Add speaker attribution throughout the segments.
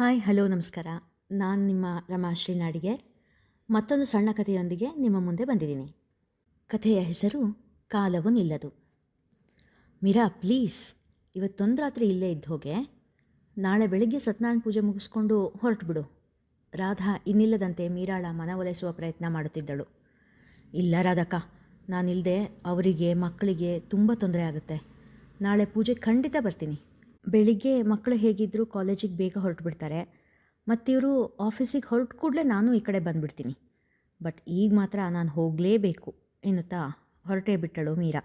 Speaker 1: Hi, hello, ನಮಸ್ಕಾರ. ನಾನು ನಿಮ್ಮ ರಮಾಶ್ರೀ ನಾಡಿಗೆ ಮತ್ತೊಂದು ಸಣ್ಣ ಕಥೆಯೊಂದಿಗೆ ನಿಮ್ಮ ಮುಂದೆ ಬಂದಿದ್ದೀನಿ. ಕಥೆಯ ಹೆಸರು ಕಾಲವು ನಿಲ್ಲದು. ಮೀರಾ, ಪ್ಲೀಸ್. ಇವತ್ತೊಂದು ರಾತ್ರಿ ಇಲ್ಲೇ ಇದ್ದು ಹೋಗೆ. ನಾಳೆ ಬೆಳಿಗ್ಗೆ ಸತ್ಯನಾರಾಯಣ ಪೂಜೆ ಮುಗಿಸ್ಕೊಂಡು ಹೊರಟುಬಿಡು ರಾಧಾ ಇನ್ನಿಲ್ಲದಂತೆ ಮೀರಾಳ ಮನವೊಲಿಸುವ ಪ್ರಯತ್ನ ಮಾಡುತ್ತಿದ್ದಳು. ಇಲ್ಲ ರಾಧಕ್ಕ ನಾನಿಲ್ಲದೆ ಅವರಿಗೆ, ಮಕ್ಕಳಿಗೆ ತುಂಬ ತೊಂದರೆ ಆಗುತ್ತೆ. ನಾಳೆ ಪೂಜೆ ಖಂಡಿತ ಬರ್ತೀನಿ. ಬೆಳಿಗ್ಗೆ ಮಕ್ಕಳು ಹೇಗಿದ್ದರೂ ಕಾಲೇಜಿಗೆ ಬೇಗ ಹೊರಟು ಬಿಡ್ತಾರೆ ಇವರು ಆಫೀಸಿಗೆ ಹೊರಟು ಕೂಡಲೇ ನಾನು ಈ ಕಡೆ ಬಂದುಬಿಡ್ತೀನಿ. ಬಟ್ ಈಗ ಮಾತ್ರ ನಾನು ಹೋಗಲೇಬೇಕು ಎನ್ನುತ್ತಾ ಹೊರಟೇ ಬಿಟ್ಟಳು ಮೀರಾ.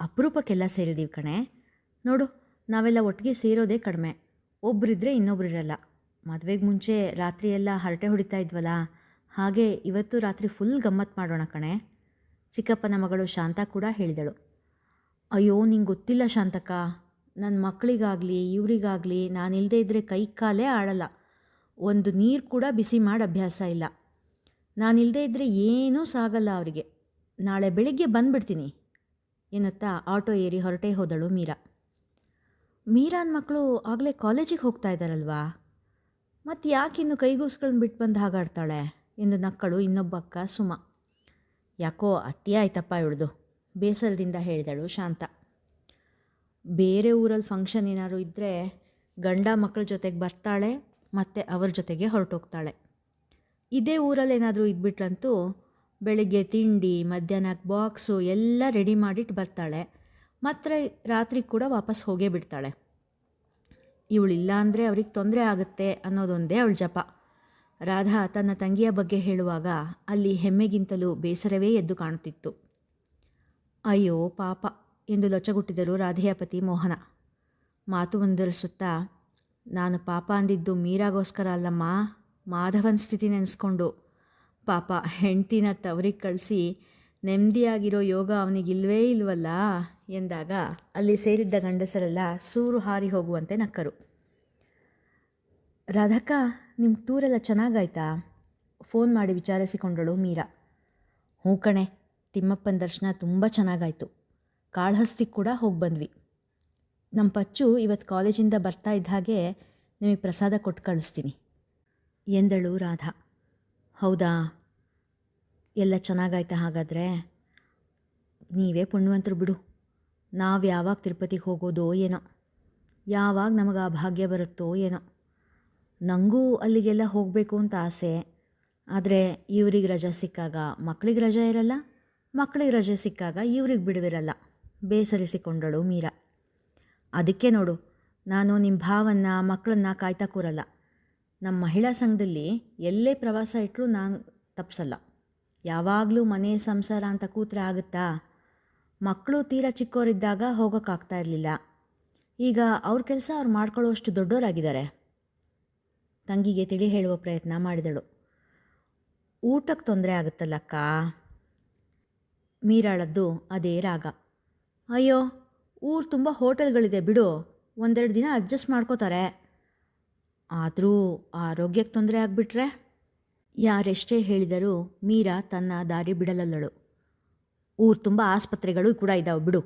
Speaker 1: ಅಪರೂಪಕ್ಕೆಲ್ಲ ಸೇರಿದೀವಿ ಕಣೆ. ನೋಡು, ನಾವೆಲ್ಲ ಒಟ್ಟಿಗೆ ಸೇರೋದೇ ಕಡಿಮೆ. ಒಬ್ಬರಿದ್ದರೆ ಇನ್ನೊಬ್ರು ಇರಲ್ಲ ಮದುವೆಗೆ ಮುಂಚೆ ರಾತ್ರಿಯೆಲ್ಲ ಹರಟೆ ಹೊಡಿತಾ ಇದ್ವಲ್ಲ? ಹಾಗೆ ಇವತ್ತು ರಾತ್ರಿ ಫುಲ್ ಗಮ್ಮತ್ತು ಮಾಡೋಣ ಕಣೆ. ಚಿಕ್ಕಪ್ಪನ ಮಗಳು ಶಾಂತ ಕೂಡ ಹೇಳಿದಳು. ಅಯ್ಯೋ, ನಿಂಗೆ ಗೊತ್ತಿಲ್ಲ ಶಾಂತಕ್ಕ. ನನ್ನ ಮಕ್ಕಳಿಗಾಗಲಿ, ಇವರಿಗಾಗಲಿ ನಾನಿಲ್ಲದೆ ಇದ್ದರೆ ಕೈ ಕಾಲೇ ಆಡಲ್ಲ ಒಂದು ನೀರು ಕೂಡ ಬಿಸಿ ಮಾಡಿ ಅಭ್ಯಾಸ ಇಲ್ಲ. ನಾನಿಲ್ಲದೆ ಇದ್ದರೆ ಏನೂ ಸಾಗಲ್ಲ ಅವರಿಗೆ. ನಾಳೆ ಬೆಳಿಗ್ಗೆ ಬಂದುಬಿಡ್ತೀನಿ, ಎನ್ನುತ್ತಾ ಆಟೋ ಏರಿ ಹೊರಟೇ ಹೋದಳು ಮೀರಾ. ಮೀರಾನ ಮಕ್ಕಳು ಆಗಲೇ ಕಾಲೇಜಿಗೆ ಹೋಗ್ತಾ ಇದ್ದಾರಲ್ವಾ ಮತ್ತು ಯಾಕಿನ್ನು ಕೈಗೂಸ್ಗಳನ್ನ ಬಿಟ್ಟು ಬಂದು ಹಾಗಾಡ್ತಾಳೆ? ಎಂದು ನಕ್ಕಳು ಇನ್ನೊಬ್ಬ ಅಕ್ಕ ಸುಮ. ಯಾಕೋ ಅತಿ ಆಯ್ತಪ್ಪ ಇವಳ್ದು, ಬೇಸರದಿಂದ ಹೇಳಿದಳು ಶಾಂತ. ಬೇರೆ ಊರಲ್ಲಿ ಫಂಕ್ಷನ್ ಏನಾದ್ರು ಇದ್ದರೆ ಗಂಡ ಮಕ್ಕಳ ಜೊತೆಗೆ ಬರ್ತಾಳೆ, ಮತ್ತು ಅವ್ರ ಜೊತೆಗೆ ಹೊರಟೋಗ್ತಾಳೆ. ಇದೇ ಊರಲ್ಲಿ ಏನಾದರೂ ಇದ್ಬಿಟ್ರಂತೂ ಬೆಳಗ್ಗೆ ತಿಂಡಿ ಮಧ್ಯಾಹ್ನಕ್ಕೆ ಬಾಕ್ಸು ಎಲ್ಲ ರೆಡಿ ಮಾಡಿಟ್ಟು ಬರ್ತಾಳೆ. ಮತ್ತು ರಾತ್ರಿ ಕೂಡ ವಾಪಸ್ ಹೋಗೇ ಬಿಡ್ತಾಳೆ. ಇವಳಿಲ್ಲ ಅಂದರೆ ಅವ್ರಿಗೆ ತೊಂದರೆ ಆಗುತ್ತೆ ಅನ್ನೋದೊಂದೇ ಅವಳ ಜಪ. ರಾಧಾ ತನ್ನ ತಂಗಿಯ ಬಗ್ಗೆ ಹೇಳುವಾಗ ಅಲ್ಲಿ ಹೆಮ್ಮೆಗಿಂತಲೂ ಬೇಸರವೇ ಎದ್ದು ಕಾಣುತ್ತಿತ್ತು. ಅಯ್ಯೋ ಪಾಪ. ಎಂದು ಲೊಚ್ಚಗುಟ್ಟಿದರು ರಾಧೆಯ ಪತಿ ಮೋಹನ. ಮಾತು ಮುಂದುವರಿಸುತ್ತಾ ನಾನು ಪಾಪ ಅಂದಿದ್ದು ಮೀರಾಗೋಸ್ಕರ ಅಲ್ಲಮ್ಮ, ಮಾಧವನ ಸ್ಥಿತಿ ನೆನೆಸ್ಕೊಂಡು. ಪಾಪ ಹೆಂಡತಿನ ತವರಿಗೆ ಕಳಿಸಿ ನೆಮ್ಮದಿಯಾಗಿರೋ ಯೋಗ ಅವನಿಗಿಲ್ವೇ ಇಲ್ವಲ್ಲ ಎಂದಾಗ ಅಲ್ಲಿ ಸೇರಿದ್ದ ಗಂಡಸರೆಲ್ಲ ಸೂರು ಹಾರಿ ಹೋಗುವಂತೆ ನಕ್ಕರು. ರಾಧಕ್ಕ ನಿಮ್ಮ ಟೂರೆಲ್ಲ ಚೆನ್ನಾಗಾಯ್ತಾ? ಫೋನ್ ಮಾಡಿ ವಿಚಾರಿಸಿಕೊಂಡಳು ಮೀರಾ. ಹ್ಞೂ ಕಣೆ, ತಿಮ್ಮಪ್ಪನ ದರ್ಶನ ತುಂಬ ಚೆನ್ನಾಗಾಯಿತು. ಕಾಳಹಸ್ತಿಗೆ ಕೂಡ ಹೋಗಿ ಬಂದ್ವಿ. ನಮ್ಮ ಪಚ್ಚು ಇವತ್ತು ಕಾಲೇಜಿಂದ ಬರ್ತಾ ಇದ್ದ ಹಾಗೆ ನಿಮಗೆ ಪ್ರಸಾದ ಕೊಟ್ಟು ಕಳಿಸ್ತೀನಿ. ಎಂದಳು ರಾಧಾ. ಹೌದಾ? ಎಲ್ಲ ಚೆನ್ನಾಗಾಯ್ತಾ ಹಾಗಾದರೆ? ನೀವೇ ಪುಣ್ಯವಂತರು ಬಿಡು. ನಾವು ಯಾವಾಗ ತಿರುಪತಿಗೆ ಹೋಗೋದೋ ಏನೋ. ಯಾವಾಗ ನಮಗೆ ಆ ಭಾಗ್ಯ ಬರುತ್ತೋ ಏನೋ. ನನಗೂ ಅಲ್ಲಿಗೆಲ್ಲ ಹೋಗಬೇಕು ಅಂತ ಆಸೆ. ಆದರೆ ಇವ್ರಿಗೆ ರಜೆ ಸಿಕ್ಕಾಗ ಮಕ್ಕಳಿಗೆ ರಜೆ ಇರಲ್ಲ ಮಕ್ಕಳಿಗೆ ರಜೆ ಸಿಕ್ಕಾಗ ಇವ್ರಿಗೆ ಬಿಡುವಿರಲ್ಲ. ಬೇಸರಿಸಿಕೊಂಡಳು ಮೀರಾ. ಅದಕ್ಕೆ ನೋಡು, ನಾನು ನಿಮ್ಮ ಭಾವನ್ನ, ಮಕ್ಕಳನ್ನ ಕಾಯ್ತಾ ಕೂರಲ್ಲ. ನಮ್ಮ ಮಹಿಳಾ ಸಂಘದಲ್ಲಿ ಎಲ್ಲೇ ಪ್ರವಾಸ ಇಟ್ಟರೂ ನಾನು ತಪ್ಪಿಸಲ್ಲ ಯಾವಾಗಲೂ ಮನೆ ಸಂಸಾರ ಅಂತ ಕೂತ್ರೆ ಆಗುತ್ತಾ? ಮಕ್ಕಳು ತೀರಾ ಚಿಕ್ಕವರಿದ್ದಾಗ ಹೋಗೋಕ್ಕಾಗ್ತಾ ಇರಲಿಲ್ಲ. ಈಗ ಅವ್ರ ಕೆಲಸ ಅವ್ರು ಮಾಡ್ಕೊಳ್ಳೋಷ್ಟು ದೊಡ್ಡವರಾಗಿದ್ದಾರೆ ತಂಗಿಗೆ ತಿಳಿ ಹೇಳುವ ಪ್ರಯತ್ನ ಮಾಡಿದಳು. ಊಟಕ್ಕೆ ತೊಂದರೆ ಆಗುತ್ತಲ್ಲಕ್ಕ? ಮೀರಾಳದ್ದು ಅದೇ ರಾಗ. ಅಯ್ಯೋ, ಊರು ತುಂಬ ಹೋಟೆಲ್ಗಳಿದೆ ಬಿಡು. ಒಂದೆರಡು ದಿನ ಅಡ್ಜಸ್ಟ್ ಮಾಡ್ಕೋತಾರೆ. ಆದರೂ ಆರೋಗ್ಯಕ್ಕೆ ತೊಂದರೆ ಆಗಿಬಿಟ್ರೆ? ಯಾರೆಷ್ಟೇ ಹೇಳಿದರೂ ಮೀರಾ ತನ್ನ ದಾರಿ ಬಿಡಲಲ್ಲಳು. ಊರು ತುಂಬ ಆಸ್ಪತ್ರೆಗಳು ಕೂಡ ಇದ್ದಾವೆ ಬಿಡು,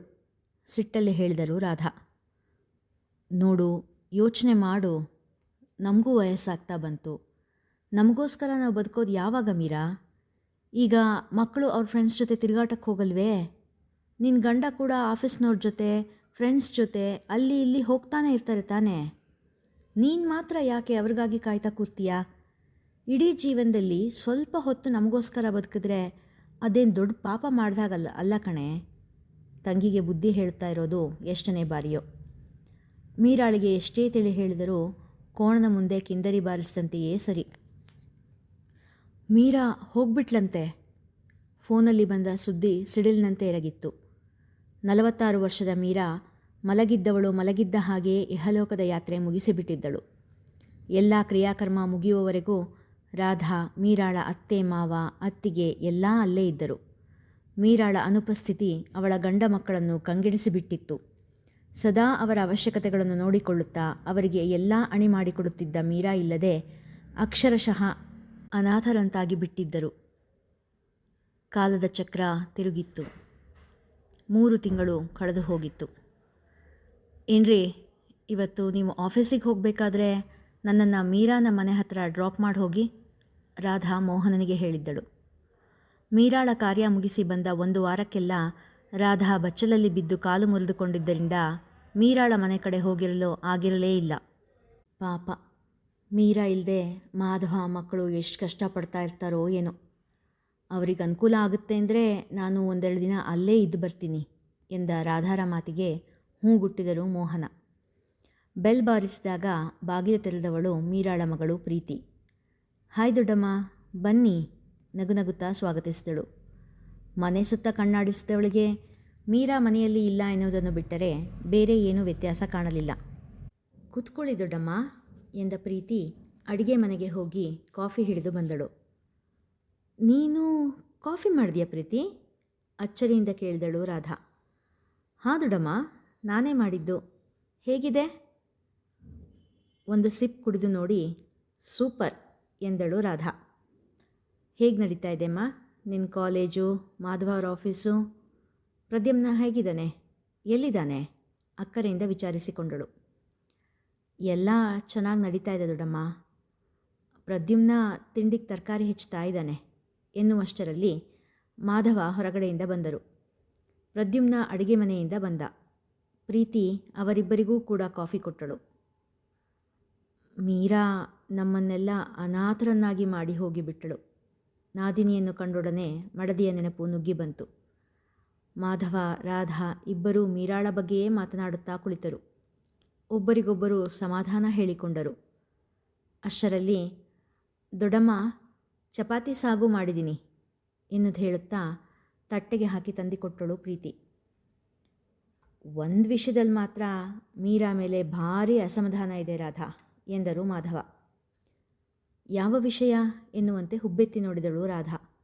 Speaker 1: ಸಿಟ್ಟಲ್ಲಿ ಹೇಳಿದರು ರಾಧಾ. ನೋಡು, ಯೋಚನೆ ಮಾಡು. ನಮಗೂ ವಯಸ್ಸಾಗ್ತಾ ಬಂತು. ನಮಗೋಸ್ಕರ ನಾವು ಬದುಕೋದು ಯಾವಾಗ ಮೀರಾ? ಈಗ ಮಕ್ಕಳು ಅವ್ರ ಫ್ರೆಂಡ್ಸ್ ಜೊತೆ ತಿರುಗಾಟಕ್ಕೆ ಹೋಗಲ್ವೇ? ನಿನ್ನ ಗಂಡ ಕೂಡ ಆಫೀಸ್ನವ್ರ ಜೊತೆ ಫ್ರೆಂಡ್ಸ್ ಜೊತೆ ಅಲ್ಲಿ ಇಲ್ಲಿ ಹೋಗ್ತಾನೆ ಇರ್ತಾರೆ ತಾನೇ? ನೀನು ಮಾತ್ರ ಯಾಕೆ ಅವ್ರಿಗಾಗಿ ಕಾಯ್ತಾ ಕೂರ್ತೀಯಾ? ಇಡೀ ಜೀವನದಲ್ಲಿ ಸ್ವಲ್ಪ ಹೊತ್ತು ನಮಗೋಸ್ಕರ ಬದುಕಿದ್ರೆ ಅದೇನು ದೊಡ್ಡ ಪಾಪ ಮಾಡ್ದಾಗಲ್ಲ, ಅಲ್ಲ ಕಣೆ? ತಂಗಿಗೆ ಬುದ್ಧಿ ಹೇಳ್ತಾ ಇರೋದು ಎಷ್ಟನೇ ಬಾರಿಯೋ. ಮೀರಾಳಿಗೆ ಎಷ್ಟೇ ತಿಳಿ ಹೇಳಿದರೂ ಕೋಣನ ಮುಂದೆ ಕಿಂದರಿ ಬಾರಿಸಿದಂತೆಯೇ ಸರಿ. ಮೀರಾ ಹೋಗ್ಬಿಟ್ಲಂತೆ. ಫೋನಲ್ಲಿ ಬಂದ ಸುದ್ದಿ ಸಿಡಿಲಿನಂತೆ ಎರಗಿತ್ತು. ನಲವತ್ತಾರು ವರ್ಷದ ಮೀರಾ ಮಲಗಿದ್ದವಳು ಮಲಗಿದ್ದ ಹಾಗೆಯೇ ಇಹಲೋಕದ ಯಾತ್ರೆ ಮುಗಿಸಿಬಿಟ್ಟಿದ್ದಳು. ಎಲ್ಲ ಕ್ರಿಯಾಕರ್ಮ ಮುಗಿಯುವವರೆಗೂ ರಾಧಾ, ಮೀರಾಳ ಅತ್ತೆ, ಮಾವ, ಅತ್ತಿಗೆ ಎಲ್ಲ ಅಲ್ಲೇ ಇದ್ದರು. ಮೀರಾಳ ಅನುಪಸ್ಥಿತಿ ಅವಳ ಗಂಡ ಮಕ್ಕಳನ್ನು ಕಂಗೆಡಿಸಿಬಿಟ್ಟಿತ್ತು. ಸದಾ ಅವರ ಅವಶ್ಯಕತೆಗಳನ್ನು ನೋಡಿಕೊಳ್ಳುತ್ತಾ ಅವರಿಗೆ ಎಲ್ಲ ಅಣಿ ಮಾಡಿಕೊಡುತ್ತಿದ್ದ ಮೀರಾ ಇಲ್ಲದೆ ಅಕ್ಷರಶಃ ಅನಾಥರಂತಾಗಿ ಬಿಟ್ಟಿದ್ದರು. ಕಾಲದ ಚಕ್ರ ತಿರುಗಿತ್ತು. ಮೂರು ತಿಂಗಳು ಕಳೆದು ಹೋಗಿತ್ತು. ಏನ್ರಿ, ಇವತ್ತು ನೀವು ಆಫೀಸಿಗೆ ಹೋಗಬೇಕಾದ್ರೆ ನನ್ನನ್ನು ಮೀರಾನ ಮನೆ ಹತ್ರ ಡ್ರಾಪ್ ಮಾಡಿ ಹೋಗಿ, ರಾಧಾ ಮೋಹನನಿಗೆ ಹೇಳಿದ್ದಳು. ಮೀರಾಳ ಕಾರ್ಯ ಮುಗಿಸಿ ಬಂದ ಒಂದು ವಾರಕ್ಕೆಲ್ಲ ರಾಧಾ ಬಚ್ಚಲಲ್ಲಿ ಬಿದ್ದು ಕಾಲು ಮುರಿದುಕೊಂಡಿದ್ದರಿಂದ ಮೀರಾಳ ಮನೆ ಕಡೆ ಹೋಗಿರಲು ಆಗಿರಲೇ ಇಲ್ಲ. ಪಾಪ, ಮೀರಾ ಇಲ್ಲದೆ ಮಾಧವ ಮಕ್ಕಳು ಎಷ್ಟು ಕಷ್ಟಪಡ್ತಾ ಇರ್ತಾರೋ ಏನೋ. ಅವ್ರಿಗೆ ಅನುಕೂಲ ಆಗುತ್ತೆ ಅಂದರೆ ನಾನು ಒಂದೆರಡು ದಿನ ಅಲ್ಲೇ ಇದ್ದು ಬರ್ತೀನಿ ಎಂದ ರಾಧಾರ ಮಾತಿಗೆ ಹೂಗುಟ್ಟಿದರು ಮೋಹನ. ಬೆಲ್ ಬಾರಿಸಿದಾಗ ಬಾಗಿಲು ತೆರೆದವಳು ಮೀರಾಳ ಮಗಳು ಪ್ರೀತಿ. ಹಾಯ್ ದೊಡ್ಡಮ್ಮ, ಬನ್ನಿ ನಗುನಗುತ್ತಾ ಸ್ವಾಗತಿಸಿದಳು. ಮನೆ ಸುತ್ತ ಕಣ್ಣಾಡಿಸಿದವಳಿಗೆ ಮೀರಾ ಮನೆಯಲ್ಲಿ ಇಲ್ಲ ಎನ್ನುವುದನ್ನು ಬಿಟ್ಟರೆ ಬೇರೆ ಏನೂ ವ್ಯತ್ಯಾಸ ಕಾಣಲಿಲ್ಲ. ಕುತ್ಕೊಳ್ಳಿ ದೊಡ್ಡಮ್ಮ, ಎಂದ ಪ್ರೀತಿ ಅಡಿಗೆ ಮನೆಗೆ ಹೋಗಿ ಕಾಫಿ ಹಿಡಿದು ಬಂದಳು. ನೀನು ಕಾಫಿ ಮಾಡಿದ್ಯಾ ಪ್ರೀತಿ? ಅಚ್ಚರಿಯಿಂದ ಕೇಳಿದಳು ರಾಧಾ. ಹಾಂ ದುಡಮ್ಮ, ನಾನೇ ಮಾಡಿದ್ದು. ಹೇಗಿದೆ? ಒಂದು ಸಿಪ್ ಕುಡಿದು ನೋಡಿ, ಸೂಪರ್ ಎಂದಳು ರಾಧಾ. ಹೇಗೆ ನಡೀತಾ ಇದೆಮ್ಮ ನಿನ್ನ ಕಾಲೇಜು, ಮಾಧವ ಅವರ ಆಫೀಸು? ಪ್ರದ್ಯುಮ್ನ ಹೇಗಿದ್ದಾನೆ? ಎಲ್ಲಿದ್ದಾನೆ? ಅಕ್ಕರೆಯಿಂದ ವಿಚಾರಿಸಿಕೊಂಡಳು. ಎಲ್ಲ ಚೆನ್ನಾಗಿ ನಡೀತಾ ಇದೆ ದೊಡ್ಡಮ್ಮ ಪ್ರದ್ಯುಮ್ನ ತಿಂಡಿಗೆ ತರಕಾರಿ ಹೆಚ್ಚುತ್ತಾ ಇದ್ದಾನೆ. ಎನ್ನುವಷ್ಟರಲ್ಲಿ ಮಾಧವ ಹೊರಗಡೆಯಿಂದ ಬಂದರು. ಪ್ರದ್ಯುಮ್ನ ಅಡಿಗೆ ಮನೆಯಿಂದ ಬಂದ. ಪ್ರೀತಿ ಅವರಿಬ್ಬರಿಗೂ ಕೂಡ ಕಾಫಿ ಕೊಟ್ಟಳು. ಮೀರಾ ನಮ್ಮನ್ನೆಲ್ಲ ಅನಾಥರನ್ನಾಗಿ ಮಾಡಿ ಹೋಗಿಬಿಟ್ಟಳು ನಾದಿನಿಯನ್ನು ಕಂಡೊಡನೆ ಮಡದಿಯ ನೆನಪು ನುಗ್ಗಿ ಬಂತು. ಮಾಧವ, ರಾಧಾ ಇಬ್ಬರೂ ಮೀರಾಳ ಬಗ್ಗೆಯೇ ಮಾತನಾಡುತ್ತಾ ಕುಳಿತರು. ಒಬ್ಬರಿಗೊಬ್ಬರು ಸಮಾಧಾನ ಹೇಳಿಕೊಂಡರು. ಅಷ್ಟರಲ್ಲಿ ದೊಡ್ಡಮ್ಮ ಚಪಾತಿ ಸಾಗು ಮಾಡಿದ್ದೀನಿ ಎನ್ನುವುದು ಹೇಳುತ್ತಾ ತಟ್ಟೆಗೆ ಹಾಕಿ ತಂದಿಕೊಟ್ಟಳು ಪ್ರೀತಿ. ಒಂದು ವಿಷಯದಲ್ಲಿ ಮಾತ್ರ ಮೀರಾ ಮೇಲೆ ಭಾರಿ ಅಸಮಾಧಾನ ಇದೆ ರಾಧಾ ಎಂದರು ಮಾಧವ. ಯಾವ ವಿಷಯ ಎನ್ನುವಂತೆ ಹುಬ್ಬೆತ್ತಿ ನೋಡಿದಳು ರಾಧಾ.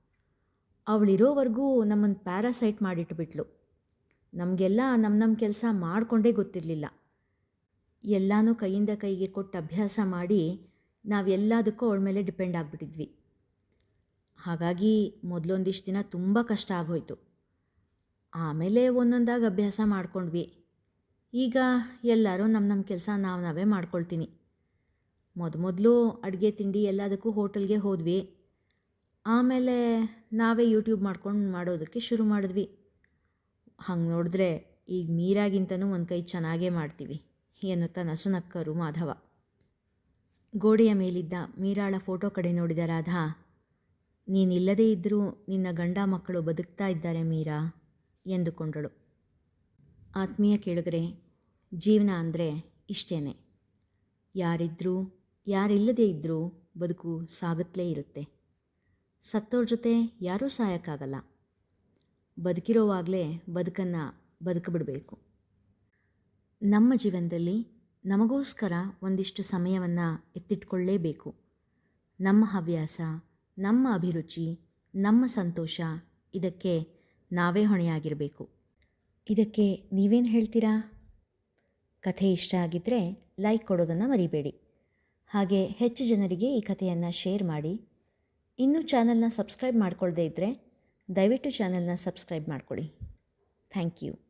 Speaker 1: ಅವಳಿರೋವರೆಗೂ ನಮ್ಮನ್ನು ಪ್ಯಾರಾಸೈಟ್ ಮಾಡಿಟ್ಟುಬಿಟ್ಲು ನಮಗೆಲ್ಲ ನಮ್ಮ ನಮ್ಮ ಕೆಲಸ ಮಾಡಿಕೊಂಡೇ ಗೊತ್ತಿರಲಿಲ್ಲ. ಎಲ್ಲನೂ ಕೈಯಿಂದ ಕೈಗೆ ಕೊಟ್ಟು ಅಭ್ಯಾಸ ಮಾಡಿ ನಾವೆಲ್ಲದಕ್ಕೂ ಅವಳ ಮೇಲೆ ಡಿಪೆಂಡ್ ಆಗಿಬಿಟ್ಟಿದ್ವಿ. ಹಾಗಾಗಿ ಮೊದಲೊಂದಿಷ್ಟು ದಿನ ತುಂಬ ಕಷ್ಟ ಆಗೋಯ್ತು. ಆಮೇಲೆ ಒಂದೊಂದಾಗಿ ಅಭ್ಯಾಸ ಮಾಡ್ಕೊಂಡ್ವಿ. ಈಗ ಎಲ್ಲರೂ ನಮ್ಮ ನಮ್ಮ ಕೆಲಸ ನಾವು ನಾವೇ ಮಾಡ್ಕೊಳ್ತೀನಿ. ಮೊದ ಮೊದಲು ಅಡುಗೆ ತಿಂಡಿ ಎಲ್ಲದಕ್ಕೂ ಹೋಟೆಲ್ಗೆ ಹೋದ್ವಿ. ಆಮೇಲೆ ನಾವೇ ಯೂಟ್ಯೂಬ್ ಮಾಡ್ಕೊಂಡು ಮಾಡೋದಕ್ಕೆ ಶುರು ಮಾಡಿದ್ವಿ. ಹಂಗೆ ನೋಡಿದ್ರೆ ಈಗ ಮೀರಾಗಿಂತನೂ ಒಂದು ಕೈ ಚೆನ್ನಾಗೇ ಮಾಡ್ತೀವಿ ಎನ್ನುತ್ತಾ ನಸುನಕ್ಕರು ಮಾಧವ. ಗೋಡೆಯ ಮೇಲಿದ್ದ ಮೀರಾಳ ಫೋಟೋ ಕಡೆ ನೋಡಿದ ರಾಧಾ ನೀನಿಲ್ಲದೇ ಇದ್ದರೂ ನಿನ್ನ ಗಂಡ ಮಕ್ಕಳು ಬದುಕ್ತಾ ಇದ್ದಾರೆ ಮೀರಾ ಎಂದುಕೊಂಡಳು. ಆತ್ಮೀಯ ಕೇಳಿದ್ರೆ ಜೀವನ ಅಂದರೆ ಇಷ್ಟೇನೆ. ಯಾರಿದ್ದರೂ ಯಾರಿಲ್ಲದೇ ಇದ್ದರೂ ಬದುಕು ಸಾಗುತ್ತಲೇ ಇರುತ್ತೆ. ಸತ್ತೋರ ಜೊತೆ ಯಾರೂ ಸಾಯೋಕ್ಕಾಗಲ್ಲ. ಬದುಕಿರೋವಾಗಲೇ ಬದುಕನ್ನು ಬದುಕಿಬಿಡಬೇಕು ನಮ್ಮ ಜೀವನದಲ್ಲಿ ನಮಗೋಸ್ಕರ ಒಂದಿಷ್ಟು ಸಮಯವನ್ನು ಎತ್ತಿಟ್ಕೊಳ್ಳೇಬೇಕು. ನಮ್ಮ ಹವ್ಯಾಸ ನಮ್ಮ ಅಭಿರುಚಿ, ನಮ್ಮ ಸಂತೋಷ, ಇದಕ್ಕೆ ನಾವೇ ಹೊಣೆಯಾಗಿರಬೇಕು. ಇದಕ್ಕೆ ನೀವೇನು ಹೇಳ್ತೀರಾ? ಕಥೆ ಇಷ್ಟ ಆಗಿದ್ದರೆ ಲೈಕ್ ಕೊಡೋದನ್ನು ಮರಿಬೇಡಿ. ಹಾಗೆ ಹೆಚ್ಚು ಜನರಿಗೆ ಈ ಕಥೆಯನ್ನು ಶೇರ್ ಮಾಡಿ. ಇನ್ನೂ ಚಾನಲ್ನ ಸಬ್ಸ್ಕ್ರೈಬ್ ಮಾಡ್ಕೊಳ್ಳದೇ ಇದ್ದರೆ ದಯವಿಟ್ಟು ಚಾನಲ್ನ ಸಬ್ಸ್ಕ್ರೈಬ್ ಮಾಡ್ಕೊಳ್ಳಿ ಥ್ಯಾಂಕ್ ಯು